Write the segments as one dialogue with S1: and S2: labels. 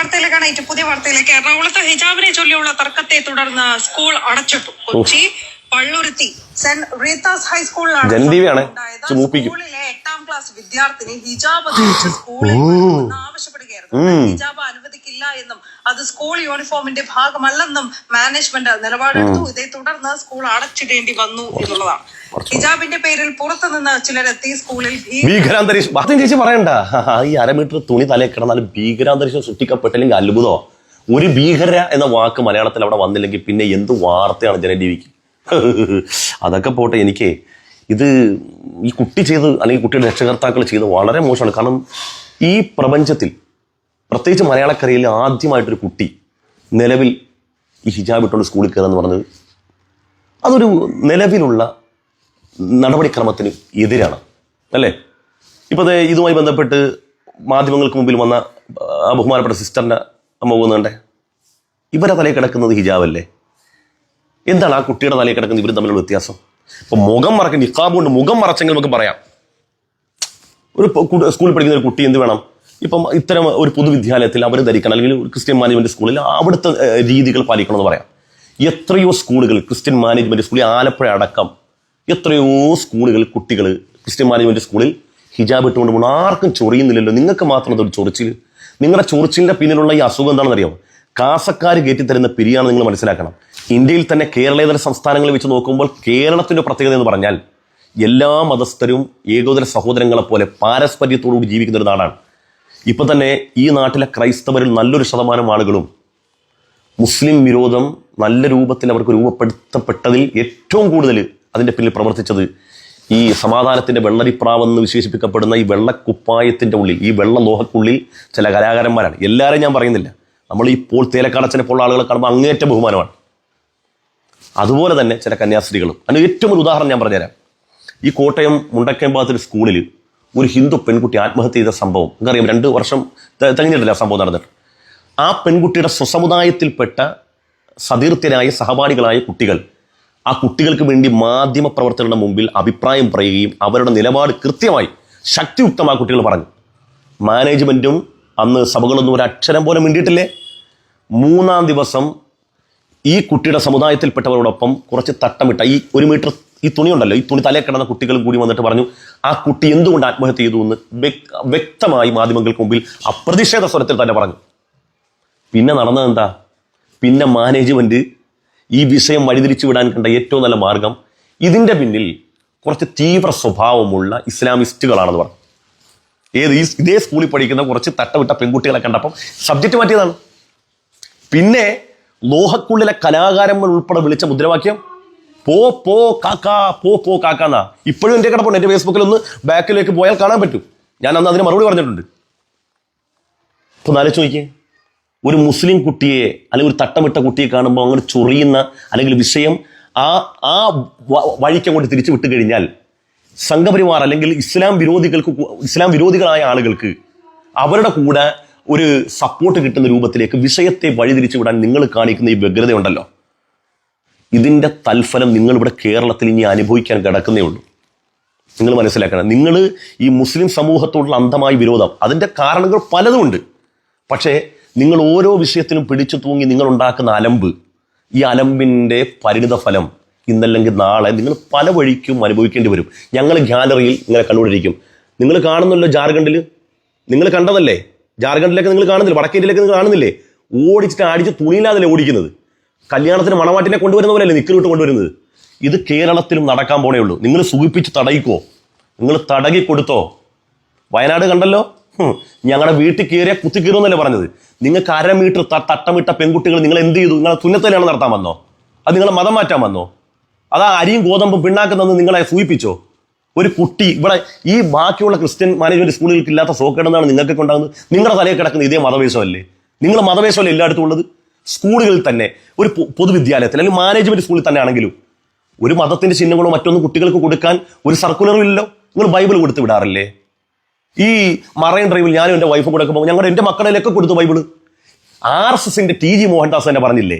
S1: വാർത്തയിലേക്കാണ് ഏറ്റവും പുതിയ വാർത്തയിലേക്ക് എറണാകുളത്ത് ഹിജാബിനെ ചൊല്ലിയുള്ള തർക്കത്തെ തുടർന്ന് സ്കൂൾ അടച്ചിട്ടു. കൊച്ചി പള്ളുരുത്തി സെന്റ് റീത്താസ് ഹൈസ്കൂളിലാണ്. സ്കൂളിലെ എട്ടാം ക്ലാസ് വിദ്യാർത്ഥിനി ഹിജാബ് സ്കൂളിൽ ആവശ്യപ്പെടുകയായിരുന്നു. ഹിജാബ് അനുവദിക്കില്ല എന്നും അത് സ്കൂൾ യൂണിഫോമിന്റെ ഭാഗമല്ലെന്നും മാനേജ്മെന്റ് നിലപാടെടുത്തു. ഇതേ തുടർന്ന് സ്കൂൾ അടച്ചിടേണ്ടി വന്നു എന്നുള്ളതാണ്. ഹിജാബിന്റെ പേരിൽ ചിലരെത്തി സ്കൂളിൽ
S2: ഭീകരാന്തരീക്ഷം ചേച്ചി പറയണ്ട. ഈ അരമീറ്റർ തുണി തലയിൽ കിടന്നാലും ഭീകരാന്തരീക്ഷം സൃഷ്ടിക്കപ്പെട്ടില്ലെങ്കിൽ അത്ഭുതമോ? ഒരു ഭീകര എന്ന വാക്ക് മലയാളത്തിൽ അവിടെ വന്നില്ലെങ്കിൽ പിന്നെ എന്ത് വാർത്തയാണ് ജനജീവിക്ക്? അതൊക്കെ പോട്ടെ എനിക്ക് ഇത് ഈ കുട്ടി ചെയ്ത് അല്ലെങ്കിൽ കുട്ടിയുടെ രക്ഷകർത്താക്കൾ ചെയ്ത് വളരെ മോശമാണ്. കാരണം ഈ പ്രപഞ്ചത്തിൽ പ്രത്യേകിച്ച് മലയാളക്കരയിൽ ആദ്യമായിട്ടൊരു കുട്ടി നിലവിൽ ഈ ഹിജാബ് ഇട്ടുകൊണ്ട് സ്കൂളിൽ കയറുക എന്ന് പറഞ്ഞത് അതൊരു നിലവിലുള്ള നടപടിക്രമത്തിന് എതിരാണ്. അല്ലേ? ഇപ്പോൾ ഇതുമായി ബന്ധപ്പെട്ട് മാധ്യമങ്ങൾക്ക് മുമ്പിൽ വന്ന ആ ബഹുമാനപ്പെട്ട സിസ്റ്ററിന്റെ അമ്മ പോകുന്നുണ്ടേ ഇവരെ തലയിൽ കിടക്കുന്നത് ഹിജാബല്ലേ? എന്താണ് ആ കുട്ടിയുടെ തലയിൽ കിടക്കുന്നത്? ഇവരും തമ്മിലുള്ള വ്യത്യാസം? ഇപ്പൊ മുഖം മറക്കുന്ന നിക്കാബ് കൊണ്ട് മുഖം മറച്ചെങ്കിൽ നമുക്ക് പറയാം. ഒരു സ്കൂളിൽ പഠിക്കുന്ന ഒരു കുട്ടി എന്ത് വേണം? ഇപ്പം ഇത്തരം ഒരു പൊതുവിദ്യാലയത്തിൽ അവർ ധരിക്കണം. അല്ലെങ്കിൽ ഒരു ക്രിസ്ത്യൻ മാനേജ്മെന്റ് സ്കൂളിൽ അവിടുത്തെ രീതികൾ പാലിക്കണം എന്ന് പറയാം. എത്രയോ സ്കൂളുകൾ ക്രിസ്ത്യൻ മാനേജ്മെന്റ് സ്കൂളിൽ ആലപ്പുഴ അടക്കം എത്രയോ സ്കൂളുകൾ കുട്ടികൾ ക്രിസ്ത്യൻ മാനേജ്മെന്റ് സ്കൂളിൽ ഹിജാബ് ഇട്ടുകൊണ്ട് പോകണം ആർക്കും ചൊറിയുന്നില്ലല്ലോ. നിങ്ങൾക്ക് മാത്രം അതൊരു ചൊറിച്ചിൽ. നിങ്ങളുടെ ചൊറിച്ചിലിന്റെ പിന്നിലുള്ള ഈ അസുഖം എന്താണെന്ന് അറിയാമോ കാസക്കാർ കയറ്റി തരുന്ന പിരിയാണ് നിങ്ങൾ മനസ്സിലാക്കണം. ഇന്ത്യയിൽ തന്നെ കേരളേതര സംസ്ഥാനങ്ങളിൽ വെച്ച് നോക്കുമ്പോൾ കേരളത്തിന്റെ പ്രത്യേകത എന്ന് പറഞ്ഞാൽ എല്ലാ മതസ്ഥരും ഏകോദര സഹോദരങ്ങളെ പോലെ പാരസ്പര്യത്തോടുകൂടി ജീവിക്കുന്ന ഒരു നാടാണ്. ഇപ്പം തന്നെ ഈ നാട്ടിലെ ക്രൈസ്തവരിൽ നല്ലൊരു ശതമാനം ആളുകളും മുസ്ലിം വിരോധം നല്ല രൂപത്തിൽ അവർക്ക് രൂപപ്പെടുത്തപ്പെട്ടതിൽ ഏറ്റവും കൂടുതൽ അതിന്റെ പിന്നിൽ പ്രവർത്തിച്ചത് ഈ സമാധാനത്തിന്റെ വെള്ളരിപ്രാവെന്ന് വിശേഷിപ്പിക്കപ്പെടുന്ന ഈ വെള്ളക്കുപ്പായത്തിന്റെ ഉള്ളിൽ ഈ വെള്ള ലോഹക്കുള്ളിൽ ചില കലാകാരന്മാരാണ്. എല്ലാവരെയും ഞാൻ പറയുന്നില്ല. നമ്മൾ ഇപ്പോൾ തേലക്കാടച്ചനെ പോലുള്ള ആളുകളെ കാണുമ്പോൾ അങ്ങേറ്റ ബഹുമാനമാണ്. അതുപോലെ തന്നെ ചില കന്യാസ്ത്രീകളും. അതിന് ഏറ്റവും ഒരു ഉദാഹരണം ഞാൻ പറഞ്ഞുതരാം. ഈ കോട്ടയം മുണ്ടക്കയം ഭാഗത്തൊരു സ്കൂളിൽ ഒരു ഹിന്ദു പെൺകുട്ടി ആത്മഹത്യ ചെയ്ത സംഭവം. നിങ്ങൾക്കറിയാം രണ്ട് വർഷം തികഞ്ഞിട്ടില്ല സംഭവം നടന്നിട്ട്. ആ പെൺകുട്ടിയുടെ സ്വസമുദായത്തിൽപ്പെട്ട സതീർത്ഥ്യരായ സഹപാഠികളായ കുട്ടികൾ ആ കുട്ടികൾക്ക് വേണ്ടി മാധ്യമ പ്രവർത്തകരുടെ മുമ്പിൽ അഭിപ്രായം പറയുകയും അവരുടെ നിലപാട് കൃത്യമായി ശക്തിയുക്തം ആ കുട്ടികൾ പറഞ്ഞു. മാനേജ്മെന്റും അന്ന് സഭകളൊന്നും ഒരു അക്ഷരം പോലും മിണ്ടിയിട്ടില്ലേ? മൂന്നാം ദിവസം ഈ കുട്ടിയുടെ സമുദായത്തിൽപ്പെട്ടവരോടൊപ്പം കുറച്ച് തട്ടമിട്ട ഈ ഒരു മീറ്റർ ഈ തുണിയുണ്ടല്ലോ ഈ തുണി തലയിൽ കിടന്ന കുട്ടികളും കൂടി വന്നിട്ട് പറഞ്ഞു ആ കുട്ടി എന്തുകൊണ്ട് ആത്മഹത്യ ചെയ്തു എന്ന് വ്യക്തമായി മാധ്യമങ്ങൾക്ക് മുമ്പിൽ അപ്രതിഷേധ സ്വരത്തിൽ തന്നെ പറഞ്ഞു. പിന്നെ നടന്നത് എന്താ പിന്നെ മാനേജ്മെന്റ് ഈ വിഷയം വഴിതിരിച്ചു വിടാൻ കണ്ട ഏറ്റവും നല്ല മാർഗം ഇതിന്റെ പിന്നിൽ കുറച്ച് തീവ്ര സ്വഭാവമുള്ള ഇസ്ലാമിസ്റ്റുകളാണെന്ന് പറഞ്ഞു. ഏത് ഈ ഇതേ സ്കൂളിൽ പഠിക്കുന്ന കുറച്ച് തട്ടവിട്ട പെൺകുട്ടികളെ കണ്ടപ്പം സബ്ജക്റ്റ് മാറ്റിയതാണ്. പിന്നെ ലോഹക്കുള്ളിലെ കലാകാരന്മാർ ഉൾപ്പെടെ വിളിച്ച മുദ്രാവാക്യം പോ പോ കാക്ക പോ പോ കാക്ക എന്നാ. ഇപ്പോഴും എന്റെ കിടപ്പുണ്ട്. എന്റെ ഫേസ്ബുക്കിൽ ഒന്ന് ബാക്കിലേക്ക് പോയാൽ കാണാൻ പറ്റും. ഞാൻ അന്ന് അതിന് മറുപടി പറഞ്ഞിട്ടുണ്ട്. ഇപ്പൊ നാലോചിച്ച് നോക്കിയേ ഒരു മുസ്ലിം കുട്ടിയെ അല്ലെങ്കിൽ ഒരു തട്ടമിട്ട കുട്ടിയെ കാണുമ്പോൾ അങ്ങനെ ചൊറിയുന്ന അല്ലെങ്കിൽ വിഷയം ആ ആ വഴിക്ക് അങ്ങോട്ട് തിരിച്ചു വിട്ടു കഴിഞ്ഞാൽ സംഘപരിവാർ അല്ലെങ്കിൽ ഇസ്ലാം വിരോധികൾക്ക് ഇസ്ലാം വിരോധികളായ ആളുകൾക്ക് അവരുടെ കൂടെ ഒരു സപ്പോർട്ട് കിട്ടുന്ന രൂപത്തിലേക്ക് വിഷയത്തെ വഴിതിരിച്ചു വിടാൻ നിങ്ങൾ കാണിക്കുന്ന ഈ വ്യഗ്രതയുണ്ടല്ലോ. ഇതിന്റെ തൽഫലം നിങ്ങളിവിടെ കേരളത്തിൽ ഇനി അനുഭവിക്കാൻ കിടക്കുന്നേ ഉള്ളൂ. നിങ്ങൾ മനസ്സിലാക്കണം. നിങ്ങൾ ഈ മുസ്ലിം സമൂഹത്തോടുള്ള അന്ധമായ വിരോധം അതിന്റെ കാരണങ്ങൾ പലതുമുണ്ട്. പക്ഷേ നിങ്ങൾ ഓരോ വിഷയത്തിനും പിടിച്ചു തൂങ്ങി നിങ്ങൾ ഉണ്ടാക്കുന്ന അലമ്പ് ഈ അലമ്പിന്റെ പരിണിത ഫലം ഇന്നല്ലെങ്കിൽ നാളെ നിങ്ങൾ പല വഴിക്കും അനുഭവിക്കേണ്ടി വരും. ഞങ്ങൾ ഗ്യാലറിയിൽ ഇങ്ങനെ കണ്ടുകൊണ്ടിരിക്കും. നിങ്ങൾ കാണുന്നല്ലോ ജാർഖണ്ഡിൽ. നിങ്ങൾ കണ്ടതല്ലേ? ജാർഖണ്ഡിലൊക്കെ നിങ്ങൾ കാണുന്നില്ല? വടക്കേരിയിലൊക്കെ നിങ്ങൾ കാണുന്നില്ലേ? ഓടിച്ചിട്ട് അടിച്ച് തുണിയില്ലാതല്ലേ ഓടിക്കുന്നത്? കല്യാണത്തിന് മണവാട്ടിനെ കൊണ്ടുവരുന്ന പോലെയല്ലേ നിക്കറിട്ട് കൊണ്ടുവരുന്നത്? ഇത് കേരളത്തിലും നടക്കാൻ പോണേ ഉള്ളൂ. നിങ്ങൾ സൂചിപ്പിച്ച് തടയിക്കോ. നിങ്ങൾ തടകി കൊടുത്തോ വയനാട് കണ്ടല്ലോ? ഞങ്ങളുടെ വീട്ടിൽ കയറിയ കുത്തി കീറുന്നല്ലേ പറഞ്ഞത്? നിങ്ങൾക്ക് അര മീറ്റർ തട്ടമിട്ട പെൺകുട്ടികൾ നിങ്ങൾ എന്ത് ചെയ്തു? നിങ്ങളെ തുന്നത്തലാണ് നടത്താൻ വന്നോ? അത് നിങ്ങളെ മതം മാറ്റാൻ വന്നോ? അതാ അരിയും ഗോതമ്പും പിണ്ണാക്കുന്നത് നിങ്ങളെ സൂചിപ്പിച്ചോ ഒരു കുട്ടി ഇവിടെ ഈ ബാക്കിയുള്ള ക്രിസ്ത്യൻ മാനേജ്മെന്റ് സ്കൂളുകൾക്ക് ഇല്ലാത്ത സോക്കേടെന്നാണ് നിങ്ങൾക്ക് ഉണ്ടാകുന്നത്. നിങ്ങളുടെ തലയിൽ കിടക്കുന്ന ഇതേ മതവേശമല്ലേ നിങ്ങൾ മതവേശമല്ലേ എല്ലായിടത്തും ഉള്ളത്? സ്കൂളുകളിൽ തന്നെ ഒരു പൊതുവിദ്യാലയത്തിൽ അല്ലെങ്കിൽ മാനേജ്മെന്റ് സ്കൂളിൽ തന്നെ ആണെങ്കിലും ഒരു മതത്തിന്റെ ചിഹ്നങ്ങളോ മറ്റൊന്നും കുട്ടികൾക്ക് കൊടുക്കാൻ ഒരു സർക്കുലറും ഇല്ലല്ലോ? നിങ്ങൾ ബൈബിൾ കൊടുത്ത് വിടാറില്ലേ? ഈ മറൈൻ ഡ്രൈവിൽ ഞാനും എന്റെ വൈഫ് കൂടെ പോകും ഞങ്ങളുടെ എന്റെ മക്കളിലൊക്കെ കൊടുത്തു ബൈബിൾ. ആർ എസ് എസിന്റെ ടി ജി മോഹൻദാസ് തന്നെ പറഞ്ഞില്ലേ?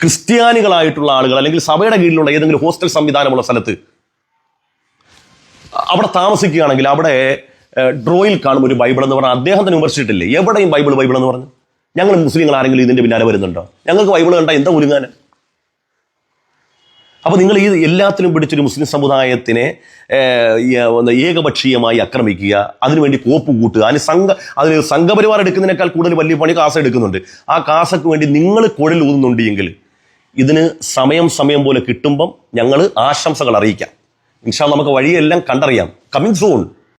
S2: ക്രിസ്ത്യാനികളായിട്ടുള്ള ആളുകൾ അല്ലെങ്കിൽ സഭയുടെ കീഴിലുള്ള ഏതെങ്കിലും ഹോസ്റ്റൽ സംവിധാനമുള്ള സ്ഥലത്ത് അവിടെ താമസിക്കുകയാണെങ്കിൽ അവിടെ ഡ്രോയിൽ കാണും ഒരു ബൈബിൾ എന്ന് പറഞ്ഞാൽ. അദ്ദേഹം തന്നെ വിമർശിച്ചിട്ടില്ലേ എവിടെയും ബൈബിൾ ബൈബിൾ എന്ന് പറഞ്ഞു. ഞങ്ങൾ മുസ്ലിങ്ങൾ ആരെങ്കിലും ഇതിന്റെ പിന്നാലെ വരുന്നുണ്ടോ? ഞങ്ങൾക്ക് ബൈബിൾ കണ്ട എന്താ ഉരുങ്ങാന് അപ്പൊ നിങ്ങൾ ഈ എല്ലാത്തിനും പിടിച്ചൊരു മുസ്ലിം സമുദായത്തിനെ ഏകപക്ഷീയമായി ആക്രമിക്കുക അതിനുവേണ്ടി കോപ്പ് കൂട്ടുക അതിന് സംഘ അതിന് സംഘപരിവാർ എടുക്കുന്നതിനേക്കാൾ കൂടുതൽ വലിയ പണി കാസ എടുക്കുന്നുണ്ട്. ആ കാസക്ക് വേണ്ടി നിങ്ങൾ കുഴൽ ഊതുന്നുണ്ട് എങ്കിൽ ഇതിന് സമയം സമയം പോലെ കിട്ടുമ്പം ഞങ്ങൾ ആശംസകൾ അറിയിക്കാം. ഇൻഷാ നമുക്ക് വഴിയെല്ലാം കണ്ടറിയാം. Coming soon